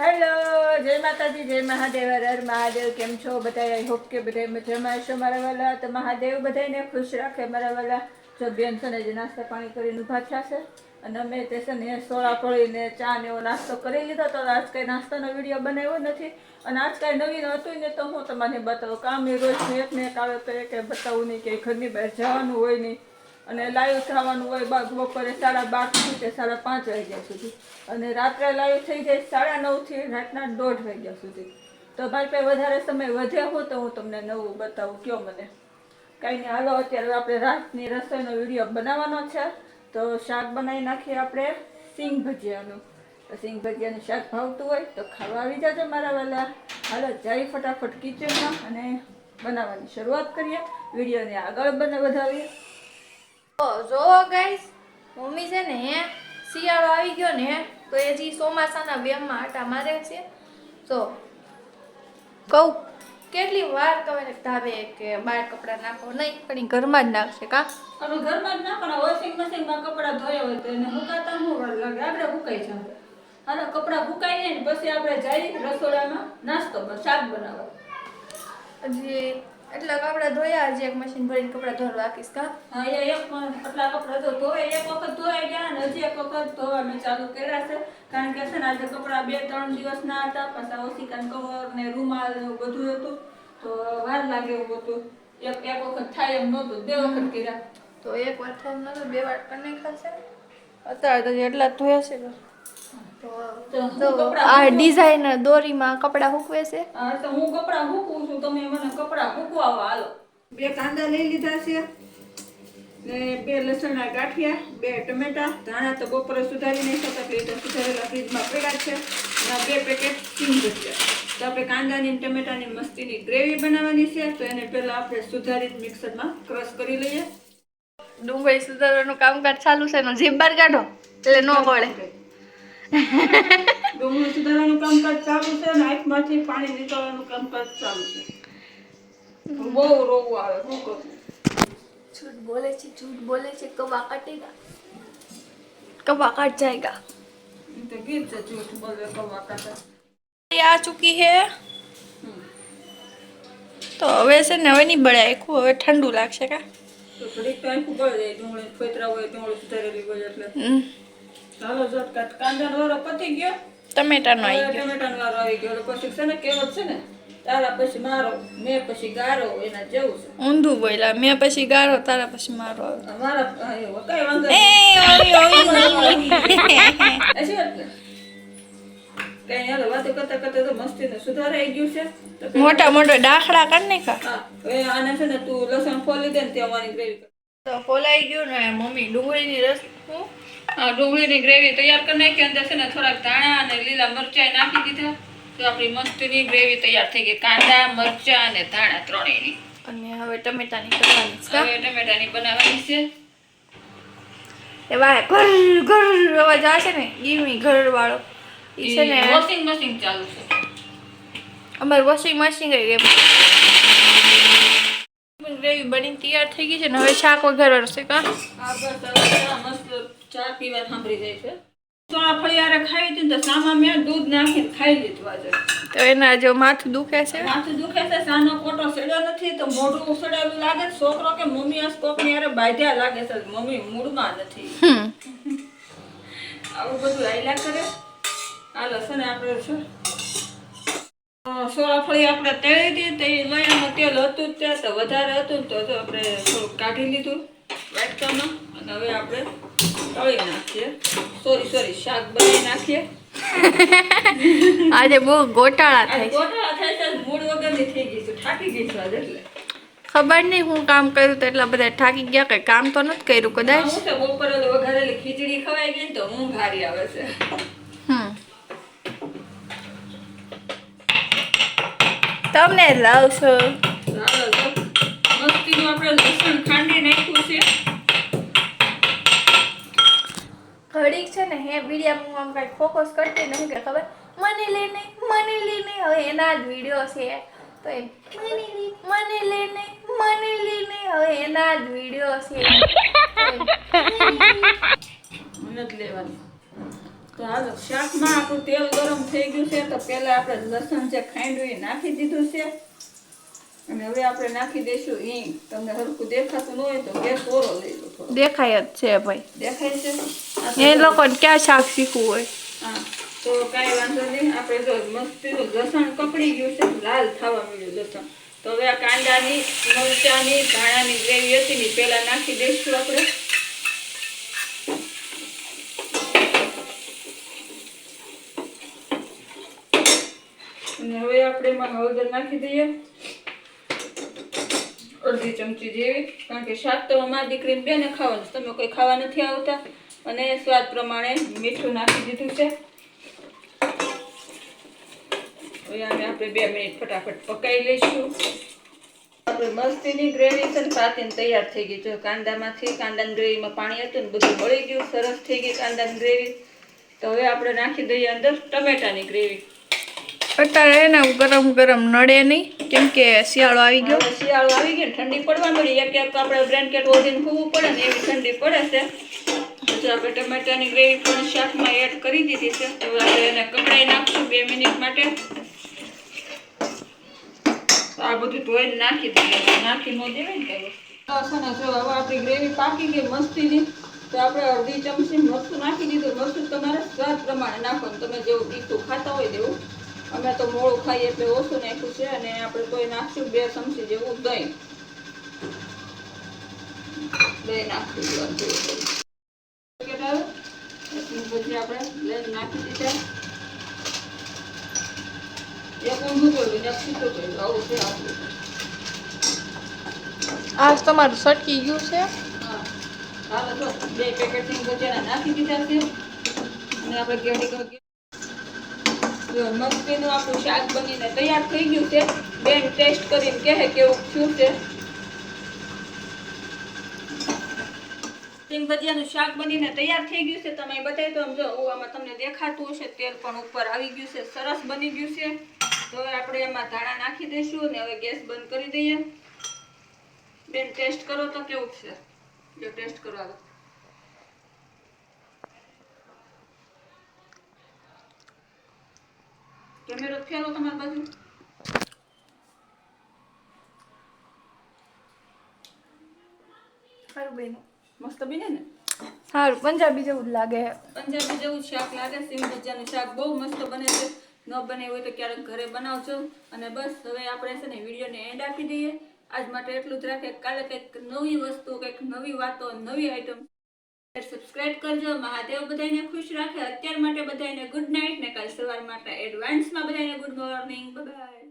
Hello, જય માતાજી, જય મહાદેવ, હર મહાદેવ, કેમ છો બધા આઈ હોપ કે બધા મજામાં હશો મારા વાલા. તો મહાદેવ બધાને ખુશ રાખે મારા વાલા. જો બેન જે નાસ્તા પાણી કરીને ઊભા થયા છે. અને અમે તે છે ને સોળા પડીને ચા ને એવો નાસ્તો કરી લીધો તો આજ કાંઈ નાસ્તાનો વીડિયો બનાવ્યો નથી. અને આજ કાંઈ નવીન હતું ને તો હું તમને બતાવું કામ એ રોજ એક ને એક આવે તો એક બતાવું નહીં કે ઘરની બહાર જવાનું હોય નહીં. અને લાઈવ થવાનું હોય બપોરે સાડા બારથી કે સાડા પાંચ વાગ્યા સુધી. અને રાત્રે લાઈવ થઈ જાય સાડા નવથી રાતના દોઢ વાગ્યા સુધી. તો મારી પાસે વધારે સમય વધે હું તો હું તમને નવું બતાવું. કયો મને? કાંઈ નહીં, હાલો, અત્યારે આપણે રાતની રસોઈનો વીડિયો બનાવવાનો છે. તો શાક બનાવી નાખીએ આપણે સિંગ ભજીયાનું. તો સિંગ ભજીયાનું શાક ભાવતું હોય તો ખાવા આવી જજો મારા વાલા. હાલો જઈ ફટાફટ કિચનમાં અને બનાવવાની શરૂઆત કરીએ. વિડીયોને આગળ બને વધાવીએ તો જો ગાઈસ મમ્મી છે ને હે શિયાળો આવી ગયો ને તો એ જી ચોમાસાના બેમમાં આટા મારે છે. તો કહું કેટલી વાર તમે ધાબે કે બહાર કપડાં નાખો? નહીં પણ ઘરમાં જ નાખશે કા? હવે ઘરમાં જ નાખવાના વોશિંગ મશીનમાં કપડાં ધોયા હોય તો એને સુકાતા શું વાર લાગે? આપણે સુકાઈ જાય અને કપડાં સુકાઈ ને પછી આપણે જઈ રસોડામાં નાસ્તો શાક બનાવવા. હજી એટલા કપડા ધોયા હજી એક મશીન ભરીને કપડા ધોવા રાખીશ કા? હા એ એક આટલા કપડાં તો ધોવાય એક વખત ધોવાઈ ગયા ને હજી એક વખત ધોવા મેં ચાલુ કર્યા છે. કારણ કે છે ને આજે કપડા બે ત્રણ દિવસ ના હતા પાછા ઓશિકાન કવર ને રૂમાલ બધું હતું. તો વાર લાગે એવું હતું. એક એક વખત થાય એમ નહોતું બે વખત કર્યા. તો એક વાર થાય એમ નતું બે વાર કરી ખાશે અત્યારે તો એટલા જ ધોયા છે તો આ ડિઝાઇનર દોરીમાં કપડાં હૂકવે છે? હા તો હું કપડાં મૂકું છું. તમે મને કપડાં મૂકવા હાલો. બે કાંદા લઈ લીધા છે ને બે લસણના ગાંઠિયા બે ટમેટા. ધાણા તો બપોરે સુધારી નહીં શકતા એ તો સુધારેલા ફ્રીજમાં પડ્યા છે. અને બે પેકેટ સિંગ છે તો આપણે કાંદાની ટમેટાની મસ્તીની ગ્રેવી બનાવવાની છે તો એને પહેલાં આપણે સુધારી મિક્સરમાં ક્રશ કરી લઈએ. ડુંગળી સુધારવાનું કામકાજ ચાલુ છે એનો જીભ બહાર કાઢો એટલે ન પડે ડુંગળી સુધારવાનું કામકાજ ચાલુ છે અને આંખમાંથી પાણી નીકળવાનું કામકાજ ચાલુ છે. બહુ રોવું આવે શું કરું? છૂટ બોલે છે છૂટ બોલે છે કબા કાટેગા? કવા કાટ જાયગા? તો ગીત છે છૂટ બોલે કબા કાટે. આ ચૂકી હે? તો હવે છે ને હવે નહીં બળે આખું હવે ઠંડુ લાગશે કા? તો થોડીક ટાઈમ ખૂબ બળે ડુંગળી ફેતરા હોય ડુંગળી સુધારેલી હોય એટલે. ચાલો ઝટકા કાંદાનો વારો પતી ગયો. ટમેટાનો આવી ગયો. ટમેટાનો વારો આવી ગયો. પછી છે ને કહેવત છે ને? તારા પછી મારો મેં પછી ગારો એના જેવું છે. ઊંધું બોલ્યા. મેં પછી ગાળો તારા પછી મારો આવે અમારા કઈ વાંધો એ નહીં. ઓય ઓય ઓય હજી વાત ને કઈ હાલો વાતો કરતા કરતા તો મસ્તીને સુધારાઈ ગયું છે. મોટા મોટા ડાખડા છે ને તું લસણ ફોલી દે ને ત્યાં ફોલાઈ ગયું ને મમ્મી ડુંગળીની રસ હા? ડુંગળીની ગ્રેવી તૈયાર કરી નાખી અંદર છે ને થોડાક ધાણા અને લીલા મરચાં નાખી દીધા. તો આપણી મસ્તીની ગ્રેવી તૈયાર થઈ ગઈ. કાંદા મરચાં અને ધાણા ત્રણેયની. અને હવે ટમેટાની કરવાની છે? હવે ટમેટાની બનાવવાની છે. એવા ઘર ઘર અવાજ આવે છે ને? ગીમી ઘર વાળો ઈ છે ને વોશિંગ મશીન ચાલુ છે. અમાર વોશિંગ મશીન ગઈ. ગ્રેવી બની તૈયાર થઈ ગઈ છે ને હવે શાક વઘારવાનું છે કા? આ બસ મસ્ત ચા પીવા સાંભળી જાય છે. સોળા ફળિયારે ખાઈ હતી તો સામા મેં દૂધ નાખીને ખાઈ લીધું આજે. તો એના જો માથું દુખે છે? માથું દુખે છે સાનો કોટો સડ્યો નથી તો મોઢું સડેલું લાગે છોકરો કે મમ્મી આ સ્કોપની હારે બાંધ્યા લાગે છે મમ્મી મૂડમાં નથી. આવું બધું આયલા કરે? આ ને આપણે છે સોળાફળી આપણે તેળી હતી તે લોયામાં તેલ હતું જ તો વધારે હતું તો આપણે થોડુંક કાઢી લીધું વાટકામાં. અને હવે આપણે તળી નાખીએ. સોરી સોરી શાક બનાવી નાખીએ. આજે બહુ ગોટાળા થાય છે. થાય છે મૂડ વગરની થઈ ગઈ છું. થાકી ગઈ છું આજે એટલે. ખબર નહીં હું કામ કર્યું તો એટલા બધા થાકી ગયા કે કામ તો નથી કર્યું કદાચ. હું છે બપોરે વઘારેલી ખીચડી ખવાઈ ગઈ તો ઊંઘ હારી આવે છે. હમ. તમને લવ છો ચાલો મસ્તીનું આપણે લસણ ખાંડી નાખ્યું છે. ઘડીક છે ને હે વિડીયા હું આમ કાંઈ ફોકસ કરતી નહીં કે ખબર? મને લે નહીં મને લઈને હવે એના જ વીડિયો છે. તો એ મને લઈને મને લે નહીં હવે એના જ વીડિયો છે. નથી લેવાની. તો હાલો, શાકમાં આપણું તેલ ગરમ થઈ ગયું છે, તો પેલા આપણે લસણ જે ખાંડવી નાખી દીધું છે. અને હવે આપણે નાખી દેશું ઈ તમને હરખું દેખાતું ન હોય તો ગેસ ઓરો લઈ લો દેખાય જ છે ભાઈ. દેખાય છે? એ લોકો ક્યાં શાક શીખવું હોય? હા તો કાંઈ વાંધો નહીં. આપણે જો મસ્તીનું લસણ કપડી ગયું છે લાલ થવા મળ્યું લસણ. તો હવે આ કાંદાની મરચાની ધાણાની ગ્રેવી હતી ને પેલા નાખી દઈશું આપણે. અને હવે આપણે એમાં હળદર નાખી દઈએ. અડધી ચમચી જેવી, કારણ કે શાક તો અમારી દીકરીને બેને ખાવાનું. તમે કોઈ ખાવા નથી આવતા. અને સ્વાદ પ્રમાણે મીઠું નાખી દીધું છે. આપણે બે મિનિટ ફટાફટ પકાવી લઈશું. આપણે મસ્તીની ગ્રેવી છે ને પાતીને તૈયાર થઈ ગઈ. જો કાંદામાંથી, કાંદાની ગ્રેવીમાં પાણી હતું ને બધું બળી ગયું. સરસ થઈ ગઈ કાંદાની ગ્રેવી. તો હવે આપણે નાખી દઈએ અંદર ટમેટાની ગ્રેવી. અત્યારે એને ગરમ ગરમ નડે નહીં. કેમ કે શિયાળો આવી ગયો. શિયાળો આવી ગયો ઠંડી પડવા મળી. એક એક આપણે બ્લેન્કેટ ઓઢીને સૂવું પડે ને એવી ઠંડી પડે છે. પછી આપણે ટમેટાની ગ્રેવી પણ શાકમાં એડ કરી દીધી છે. હવે આપણે એને કપડાઈ નાખશું બે મિનિટ માટે. આ બધું ધોઈને નાખી દઈએ. નાખી ન દેવાય ને ને જો હવે આપણી ગ્રેવી પાકી ગઈ મસ્તીની, તો આપણે અડધી ચમચી મરચું નાખી દીધું. મરચું તમારે સ્વાદ પ્રમાણે નાખો તમે જેવું તીખું ખાતા હોય તેવું. અમે તો મોળું ખાઈએ એટલે ઓછું નાખ્યું છે અને આપણે કોઈ નાખશું બે ચમચી જેવું દહીં. દહીં નાખશું પછી આપણે લઈને નાખી દીધા. એક ઊંધું કર્યું એક સીધું કર્યું આવું છે આપણું. આજ તમારું સટકી ગયું છે? હા. હાલો તો બે પેકેટની ભજીયાના નાખી દીધા છે. અને આપણે કરી જો મસ્તીનું આપણું શાક બનીને તૈયાર થઈ ગયું છે. બેન ટેસ્ટ કરીને કહે કેવું શું છે. સિંગ ભજીયાનું શાક બનીને તૈયાર થઈ ગયું છે. તમે બતાવી તો સમજો આમાં તમને દેખાતું હશે. તેલ પણ ઉપર આવી ગયું છે. સરસ બની ગયું છે. તો હવે આપણે એમાં ધાણા નાખી દઈશું અને હવે ગેસ બંધ કરી દઈએ. બેન ટેસ્ટ કરો તો કેવું છે? જો ટેસ્ટ કરો કેમેરો ફેરો તમારી બાજુ. સારું બેન મસ્ત બને ને? સારું પંજાબી જેવું જ લાગે. પંજાબી જેવું શાક લાગે સિંગ ભજીયાનું શાક બહુ મસ્ત બને છે. ન બને હોય તો ક્યારેક ઘરે બનાવજો. અને બસ હવે આપણે છે ને વિડીયોને એન્ડ આપી દઈએ. આજ માટે એટલું જ રાખે. કાલે કંઈક નવી વસ્તુ કંઈક નવી વાતો નવી આઈટમ સબસ્ક્રાઇબ કરજો. મહાદેવ બધાને ખુશ રાખે. અત્યાર માટે બધાને ગુડ નાઇટ ને કાલ સવાર માટે એડવાન્સમાં બધાને ગુડ મોર્નિંગ બાય